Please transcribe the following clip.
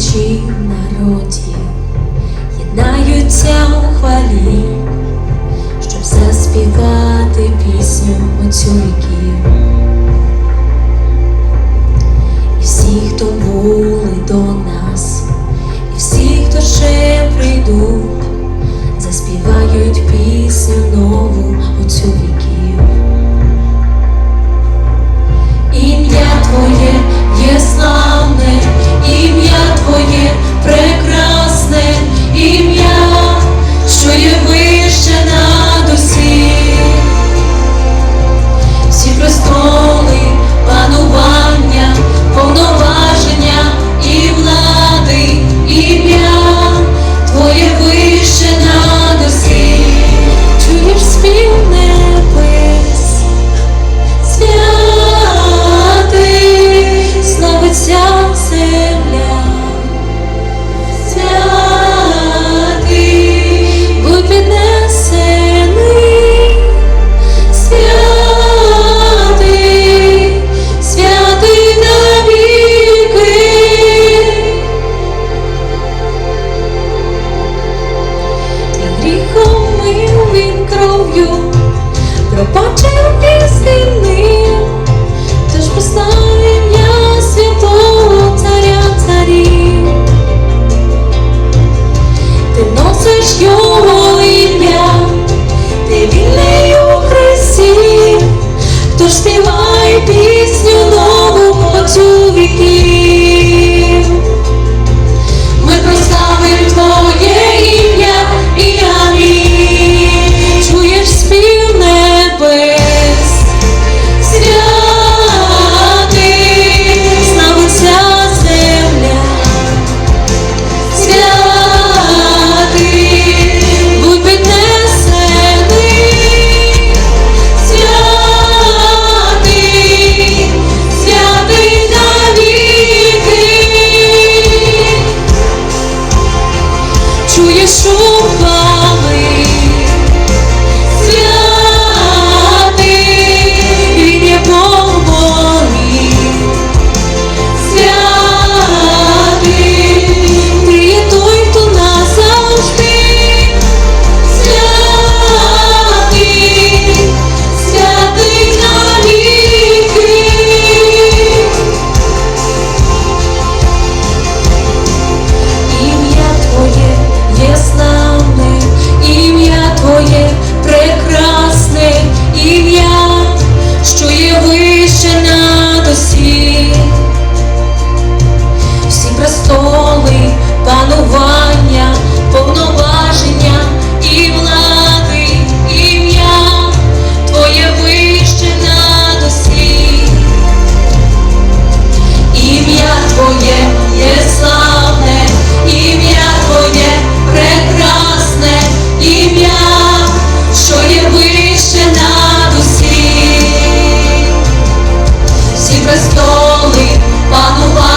народів єднаються у хвалі, щоб заспівати пісню оцю віків. І всі, хто були до нас, і всі, хто ще прийдуть, заспівають пісню нову оцю віків. Ім'я Твоє є славне, ім'я любов'ю про почерки зміни, тож послав я святого царя царів, ти носиш його ім'я, ти вільний у Христі, тож співай. Cristo всі престоли панували.